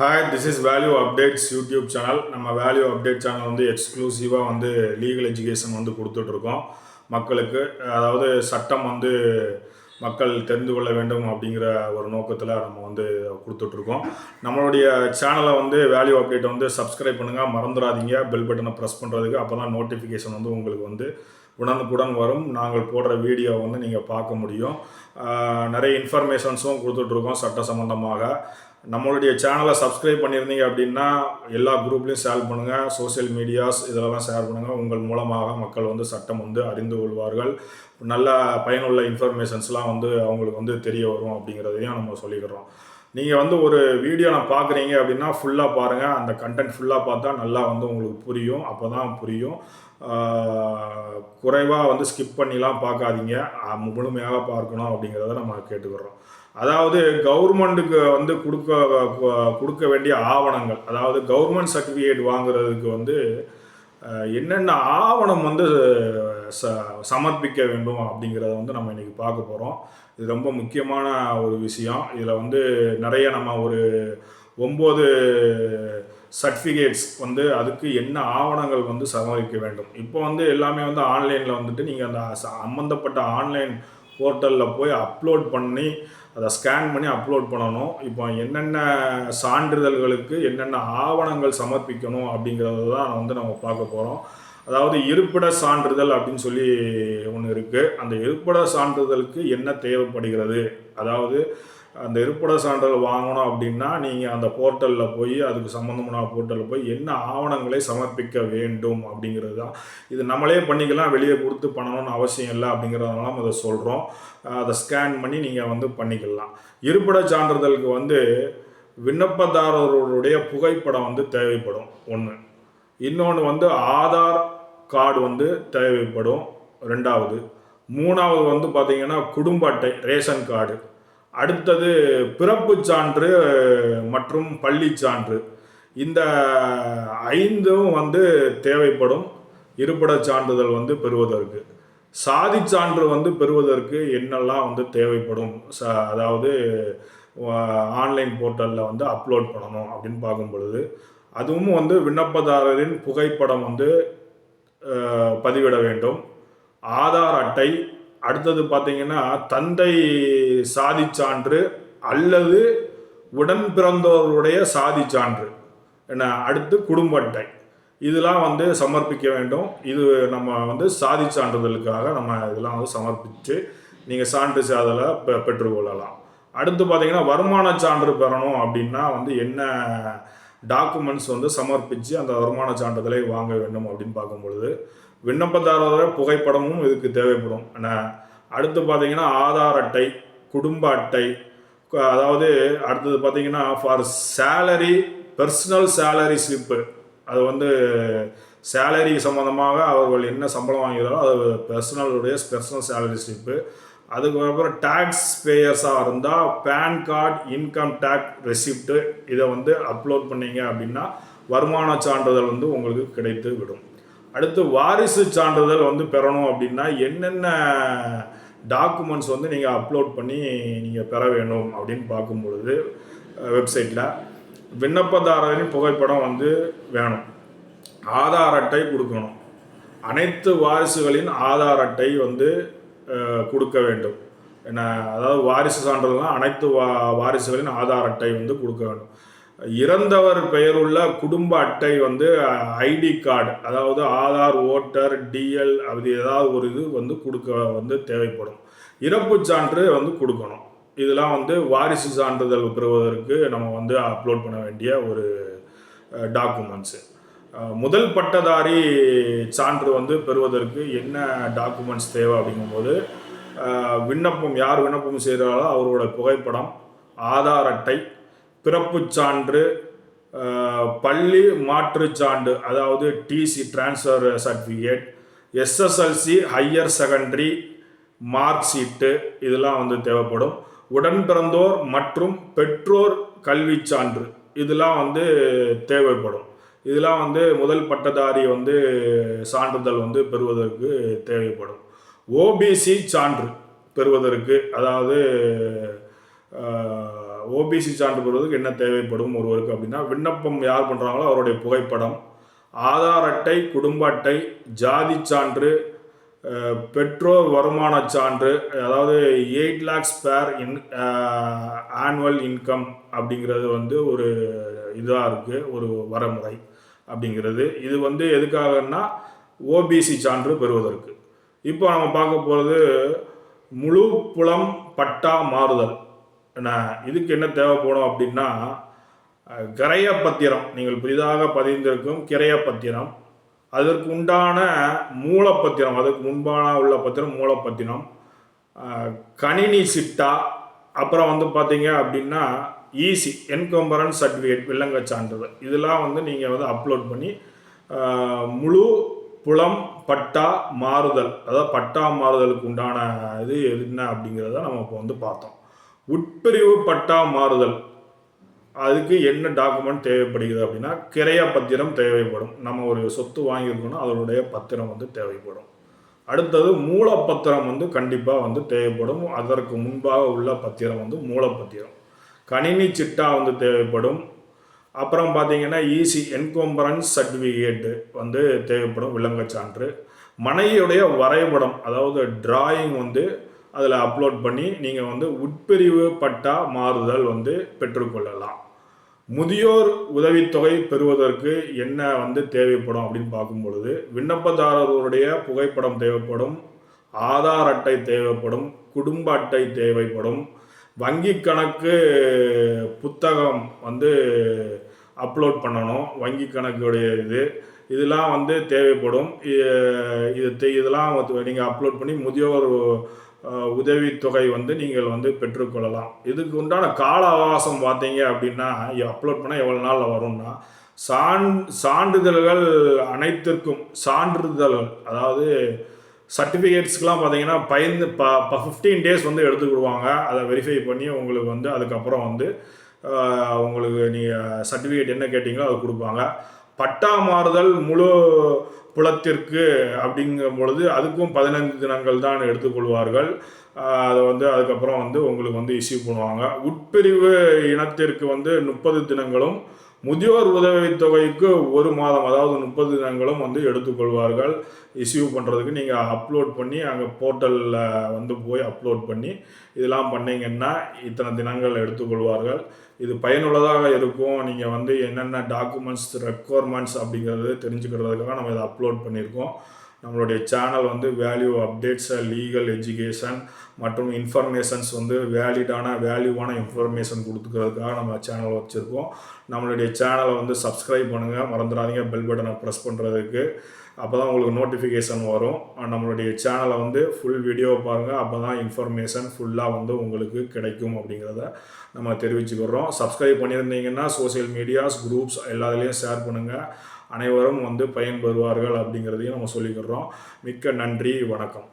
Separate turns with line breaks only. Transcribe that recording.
Hi this is value updates YouTube channel நம்ம value update channel வந்து எக்ஸ்க்ளூசிவாக வந்து லீகல் எஜுகேஷன் வந்து கொடுத்துட்ருக்கோம். மக்களுக்கு அதாவது சட்டம் வந்து மக்கள் தெரிந்து கொள்ள வேண்டும் அப்படிங்கிற ஒரு நோக்கத்தில் நம்ம வந்து கொடுத்துட்ருக்கோம். நம்மளுடைய சேனலை வந்து வேல்யூ அப்டேட் வந்து சப்ஸ்கிரைப் பண்ணுங்கள் மறந்துடாதீங்க. பெல் பட்டனை ப்ரெஸ் பண்ணுறதுக்கு அப்போ தான் நோட்டிஃபிகேஷன் வந்து உங்களுக்கு வந்து உடனுக்குடன் வரும். நாங்கள் போடுற வீடியோ வந்து நீங்கள் பார்க்க முடியும். நிறைய இன்ஃபர்மேஷன்ஸும் கொடுத்துட்ருக்கோம் சட்ட சம்மந்தமாக நம்மளுடைய சேனலை சப்ஸ்கிரைப் பண்ணியிருந்தீங்க அப்படின்னா எல்லா குரூப்லேயும் ஷேர் பண்ணுங்கள் சோஷியல் மீடியாஸ் இதெல்லாம் ஷேர் பண்ணுங்கள் உங்கள் மூலமாக மக்கள் வந்து சட்டம் வந்து அறிந்து கொள்வார்கள். நல்ல பயனுள்ள இன்ஃபர்மேஷன்ஸ்லாம் வந்து அவங்களுக்கு வந்து தெரிய வரும் அப்படிங்கிறதையும் நம்ம சொல்லிக்கிறோம். நீங்கள் வந்து ஒரு வீடியோ நான் பார்க்குறீங்க அப்படின்னா ஃபுல்லாக பாருங்கள் அந்த கண்டென்ட் ஃபுல்லாக பார்த்தா நல்லா வந்து உங்களுக்கு புரியும். அப்போ தான் புரியும் குறைவாக வந்து ஸ்கிப் பண்ணிலாம் பார்க்காதீங்க. முழுமையாக பார்க்கணும் அப்படிங்கிறத நம்ம கேட்டுக்கிறோம். அதாவது கவர்மெண்ட்டுக்கு வந்து கொடுக்க கொடுக்க வேண்டிய ஆவணங்கள் அதாவது கவர்மெண்ட் சர்டிஃபிகேட் வாங்குறதுக்கு வந்து என்னென்ன ஆவணம் வந்து ச சமர்ப்பிக்க வேண்டும் அப்படிங்கிறத வந்து நம்ம இன்றைக்கி பார்க்க போகிறோம் இது ரொம்ப முக்கியமான ஒரு விஷயம். இதில் வந்து நிறைய நம்ம ஒரு ஒம்பது சர்டிஃபிகேட்ஸ் வந்து அதுக்கு என்ன ஆவணங்கள் வந்து சமர்ப்பிக்க வேண்டும். இப்போ வந்து எல்லாமே வந்து ஆன்லைனில் வந்துட்டு நீங்கள் அந்த ச- சம்மந்தப்பட்ட ஆன்லைன் போர்ட்டலில் போய் அப்லோட் பண்ணி அதை ஸ்கேன் பண்ணி அப்லோட் பண்ணணும். இப்போ என்னென்ன சான்றிதழ்களுக்கு என்னென்ன ஆவணங்கள் சமர்ப்பிக்கணும் அப்படிங்கிறது தான் வந்து நம்ம பார்க்க போகிறோம் அதாவது இருப்பிட சான்றிதழ் அப்படின்னு சொல்லி ஒன்று இருக்குது அந்த இருப்பிட சான்றிதழுக்கு என்ன தேவைப்படுகிறது? அதாவது அந்த இருப்பிட சான்றிதழ் வாங்கணும் அப்படின்னா நீங்கள் அந்த போர்ட்டலில் போய் அதுக்கு சம்மந்தமான போர்ட்டலில் போய் என்ன ஆவணங்களை சமர்ப்பிக்க வேண்டும் அப்படிங்கிறது தான். இது நம்மளே பண்ணிக்கலாம் வெளியே கொடுத்து பண்ணணும்னு அவசியம் இல்லை அப்படிங்கிறதுனால நம்ம அதை சொல்கிறோம் அதை ஸ்கேன் பண்ணி நீங்கள் வந்து பண்ணிக்கலாம். இருப்பிட சான்றிதழுக்கு வந்து விண்ணப்பதாரர்களுடைய புகைப்படம் வந்து தேவைப்படும். ஒன்று இன்னொன்று வந்து ஆதார் கார்டு வந்து தேவைப்படும். ரெண்டாவது. மூணாவது வந்து பார்த்தீங்கன்னா குடும்ப அட்டை ரேஷன் கார்டு. அடுத்தது பிறப்பு சான்று மற்றும் பள்ளி சான்று. இந்த ஐந்தும் வந்து தேவைப்படும். இருப்பிட சான்றிதழ் வந்து பெறுவதற்கு. சாதி சான்று வந்து பெறுவதற்கு என்னெல்லாம் வந்து தேவைப்படும்? ச அதாவது ஆன்லைன் போர்ட்டலில் வந்து அப்லோட் பண்ணணும் அப்படின்னு பார்க்கும் பொழுது அதுவும் வந்து விண்ணப்பதாரரின் புகைப்படம் வந்து பதிவிட வேண்டும். ஆதார் அட்டை அடுத்தது பார்த்தீங்கன்னா தந்தை சாதி சான்று அல்லது உடன் பிறந்தோருடைய சாதி சான்று என்ன அடுத்து குடும்ப அட்டை. இதெல்லாம் வந்து சமர்ப்பிக்க வேண்டும். இது நம்ம வந்து சாதி சான்றிதழுக்காக நம்ம இதெல்லாம் வந்து சமர்ப்பித்து நீங்கள் சான்று சாதலை பெ பெற்றுக்கொள்ளலாம் அடுத்து பார்த்தீங்கன்னா வருமான சான்று பெறணும் அப்படின்னா வந்து என்ன டாக்குமெண்ட்ஸ் வந்து சமர்ப்பித்து அந்த வருமான சான்றிதழை வாங்க வேண்டும் அப்படின்னு பார்க்கும்பொழுது விண்ணப்பதாரரோட புகைப்படமும் இதுக்கு தேவைப்படும். அடுத்து பார்த்தீங்கன்னா ஆதார் அட்டை குடும்ப அட்டை அதாவது அடுத்தது பார்த்தீங்கன்னா for salary personal salary slip அது வந்து சேலரி சம்மந்தமாக அவர்கள் என்ன சம்பளம் வாங்குகிறாரோ அது பர்சனலுடைய பர்சனல் சேலரி ஸ்லிப்பு அதுக்கப்புறம் டேக்ஸ் பேயர்ஸாக இருந்தால் PAN card income tax receipt இதை வந்து அப்லோட் பண்ணீங்க அப்படின்னா வருமான சான்றிதழ் வந்து உங்களுக்கு கிடைத்து விடும் அடுத்து வாரிசு சான்றிதழ் வந்து பெறணும் அப்படின்னா என்னென்ன டாக்குமெண்ட்ஸ் வந்து நீங்கள் அப்லோட் பண்ணி நீங்கள் பெற வேண்டும் அப்படின்னு பார்க்கும் பொழுது வெப்சைட்டில் விண்ணப்பதாரரின் புகைப்படம் வந்து வேணும். ஆதார் அட்டை கொடுக்கணும். அனைத்து வாரிசுகளின் ஆதார் அட்டை வந்து கொடுக்க வேண்டும். என்ன அதாவது வாரிசு சான்றிதழ்னா அனைத்து வா வாரிசுகளின் ஆதார் அட்டை வந்து கொடுக்க வேண்டும். இறந்தவர் பெயருள்ள குடும்ப அட்டை வந்து ஐடி கார்டு அதாவது ஆதார் ஓட்டர் டிஎல் அப்படி ஏதாவது ஒரு இது வந்து கொடுக்க வந்து தேவைப்படும். இறப்பு சான்று வந்து கொடுக்கணும். இதெல்லாம் வந்து வாரிசு சான்றிதழ் பெறுவதற்கு நம்ம வந்து அப்லோட் பண்ண வேண்டிய ஒரு டாக்குமெண்ட்ஸு முதல் பட்டதாரி சான்று வந்து பெறுவதற்கு என்ன டாக்குமெண்ட்ஸ் தேவை அப்படிங்கும்போது விண்ணப்பம் யார் விண்ணப்பம் செய்கிறாரோ அவரோட புகைப்படம் ஆதார் அட்டை பிறப்புச் சான்று பள்ளி மாற்றுச் சான்று அதாவது TC transfer certificate SSLC higher secondary mark sheet இதெல்லாம் வந்து தேவைப்படும். உடன் பிறந்தோர் மற்றும் பெற்றோர் கல்விச் சான்று இதெல்லாம் வந்து தேவைப்படும். இதெல்லாம் வந்து முதல் பட்டதாரி வந்து சான்றிதழ் வந்து பெறுவதற்கு தேவைப்படும். ஓபிசி சான்று பெறுவதற்கு அதாவது ஓபிசி சான்று பெறுவதற்கு என்ன தேவைப்படும் ஒருவருக்கு அப்படின்னா விண்ணப்பம் யார் பண்ணுறாங்களோ அவருடைய புகைப்படம் ஆதார் அட்டை குடும்ப அட்டை ஜாதி சான்று பெட்ரோல் பெற்றோர் வருமானச் சான்று அதாவது எயிட் லேக்ஸ் பேர் இன் ஆனுவல் இன்கம் அப்படிங்கிறது வந்து ஒரு இதாக இருக்குது ஒரு வரமுறை அப்படிங்கிறது. இது வந்து எதுக்காகன்னா ஓபிசி சான்று பெறுவதற்கு. இப்போ நம்ம பார்க்க போகிறது முழு புலம் பட்டா மாறுதல். நான் இதுக்கு என்ன தேவைப்படும் அப்படின்னா கரைய பத்திரம். நீங்கள் புதிதாக பதிந்திருக்கும் கிரைய பத்திரம். அதற்கு உண்டான மூலப்பத்திரம் அதுக்கு முன்பான உள்ள பத்திரம் மூலப்பத்திரம். கணினி சிட்டா அப்புறம் வந்து பார்த்தீங்க அப்படின்னா ஈசி என்கம்பரன்ஸ் சர்டிஃபிகேட் வில்லங்க சான்றிதழ். இதெல்லாம் வந்து நீங்கள் வந்து அப்லோட் பண்ணி முழு புலம் பட்டா மாறுதல் அதாவது பட்டா மாறுதலுக்கு உண்டான இது என்ன அப்படிங்கிறத நம்ம இப்போ வந்து பார்த்தோம். உட்பிரிவு பட்டா மாறுதல். அதுக்கு என்ன டாக்குமெண்ட் தேவைப்படுகிறது அப்படின்னா கிரைய பத்திரம் தேவைப்படும். நம்ம ஒரு சொத்து வாங்கியிருக்கோம்னா அதனுடைய பத்திரம் வந்து தேவைப்படும். அடுத்தது மூலப்பத்திரம் வந்து கண்டிப்பாக வந்து தேவைப்படும். அதற்கு முன்பாக உள்ள பத்திரம் வந்து மூலப்பத்திரம். கணினி சிட்டா வந்து தேவைப்படும். அப்புறம் பார்த்தீங்கன்னா ஈசி என்கம்பரன்ஸ் சர்டிஃபிகேட்டு வந்து தேவைப்படும் விலங்கச் சான்று மனையுடைய வரைபடம் அதாவது டிராயிங் வந்து அதில் அப்லோட் பண்ணி நீங்கள் வந்து உட்பிரிவு பட்டா மாறுதல் வந்து பெற்றுக்கொள்ளலாம் முதியோர் உதவித்தொகை பெறுவதற்கு என்ன வந்து தேவைப்படும் அப்படின்னு பார்க்கும் பொழுது விண்ணப்பதாரருடைய புகைப்படம் தேவைப்படும் ஆதார் அட்டை தேவைப்படும் குடும்ப அட்டை தேவைப்படும் வங்கி கணக்கு புத்தகம் வந்து அப்லோட் பண்ணணும் வங்கி கணக்குடைய இது இதெல்லாம் வந்து தேவைப்படும். இது தே- இதெல்லாம் நீங்கள் அப்லோட் பண்ணி முதியோர் உதவித்தொகை வந்து நீங்கள் வந்து பெற்றுக்கொள்ளலாம். இதுக்கு உண்டான கால அவகாசம் பார்த்தீங்க அப்படின்னா அப்லோட் பண்ணால் எவ்வளோ நாளில் வரும்னா சான் சான்றிதழ்கள் அனைத்திற்கும் சான்றிதழ்கள் அதாவது சர்டிஃபிகேட்ஸ்க்கெலாம் பார்த்தீங்கன்னா பயந்து ப ஃபிஃப்டீன் டேஸ் வந்து எடுத்துக்கிடுவாங்க. அதை வெரிஃபை பண்ணி உங்களுக்கு வந்து அதுக்கப்புறம் வந்து உங்களுக்கு நீங்கள் சர்டிஃபிகேட் என்ன கேட்டிங்களோ அது கொடுப்பாங்க. பட்டா மாறுதல் முழு புலத்திற்கு அப்படிங்கும் பொழுது அதுக்கும் பதினைந்து தினங்கள் தான் எடுத்துக்கொள்வார்கள். அதை வந்து அதுக்கப்புறம் வந்து உங்களுக்கு வந்து இஷ்யூ பண்ணுவாங்க. உட்பிரிவு இனத்திற்கு வந்து முப்பது தினங்களும் முதியோர் உதவித்தொகைக்கு ஒரு மாதம் அதாவது முப்பது தினங்களும் வந்து எடுத்துக்கொள்வார்கள். இஷ்யூ பண்ணுறதுக்கு நீங்கள் அப்லோட் பண்ணி அங்கே போர்ட்டலில் வந்து போய் அப்லோட் பண்ணி இதெல்லாம் பண்ணிங்கன்னா இத்தனை தினங்கள் எடுத்துக்கொள்வார்கள். இது பயனுள்ளதாக இருக்கும். நீங்கள் வந்து என்னென்ன டாக்குமெண்ட்ஸ் ரெக்குவயர்மெண்ட்ஸ் அப்படிங்கிறது தெரிஞ்சுக்கிறதுக்காக நம்ம இதை அப்லோட் பண்ணியிருக்கோம். நம்மளுடைய சேனல் வந்து வேல்யூ அப்டேட்ஸ் லீகல் எஜுகேஷன் மற்றும் இன்ஃபர்மேஷன்ஸ் வந்து வேலிடான வேல்யூவான இன்ஃபர்மேஷன் கொடுத்துக்கிறதுக்காக நம்ம சேனல் வச்சுருக்கோம். நம்மளுடைய சேனலை வந்து சப்ஸ்கிரைப் பண்ணுங்கள் மறந்துடாதீங்க. பெல் பட்டனை ப்ரெஸ் பண்ணுறதுக்கு அப்போ தான் உங்களுக்கு நோட்டிஃபிகேஷன் வரும். நம்மளுடைய சேனலை வந்து ஃபுல் வீடியோ பாருங்கள் அப்போ தான் இன்ஃபர்மேஷன் ஃபுல்லாக வந்து உங்களுக்கு கிடைக்கும் அப்படிங்கிறத நம்ம தெரிவிச்சுக்கிறோம். சப்ஸ்கிரைப் பண்ணியிருந்தீங்கன்னா சோஷியல் மீடியாஸ் குரூப்ஸ் எல்லாத்துலேயும் ஷேர் பண்ணுங்கள் அனைவரும் வந்து பயன்பெறுவார்கள் அப்படிங்கிறதையும் நம்ம சொல்லிக்கிறோம் மிக்க நன்றி வணக்கம்.